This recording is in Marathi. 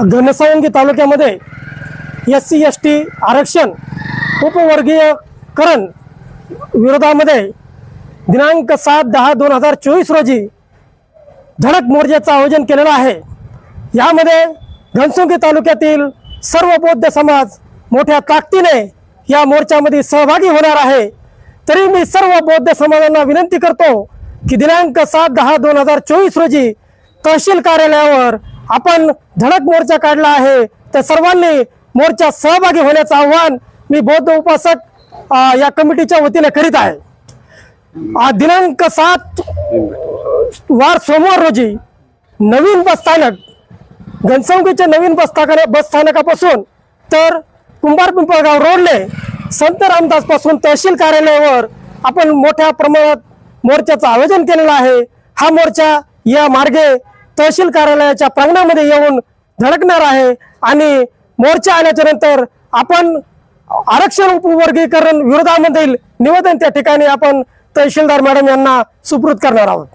घनसावंगी तालुक्यामध्ये एस सी एस टी आरक्षण उपवर्गीयकरण विरोधामध्ये दिनांक सात दहा दोन हजार चोवीस रोजी धडक मोर्चाचं आयोजन केलेलं आहे. यामध्ये घनसुंगी तालुक्यातील सर्व बौद्ध समाज मोठ्या ताकदीने या मोर्चामध्ये सहभागी होणार आहे. तरी मी सर्व बौद्ध समाजांना विनंती करतो की दिनांक सात दहा दोन हजार चोवीस रोजी तहसील कार्यालयावर आपण धडक मोर्चा काढला आहे. तर सर्वांनी मोर्चा सहभागी होण्याचं आव्हान मी बौद्ध उपासक या कमिटीच्या वतीने करीत आहे. दिनांक सात वार सोमवार रोजी नवीन बस स्थानक घनसंगीच्या नवीन बस बसस्थानकापासून बस स्थानकापासून तर कुंभार पिंपळगाव रोडले संत रामदासपासून तहसील कार्यालयावर आपण मोठ्या प्रमाणात मोर्चाचं आयोजन केलेलं आहे. हा मोर्चा या मार्गे तहसील कार्यालयाच्या प्रांगणामध्ये येऊन धडकणार आहे आणि मोर्चा आल्याच्यानंतर आपण आरक्षण उपवर्गीकरण विरोधामधील निवेदन त्या ठिकाणी आपण तहसीलदार मॅडम यांना सुपूर्द करणार आहोत.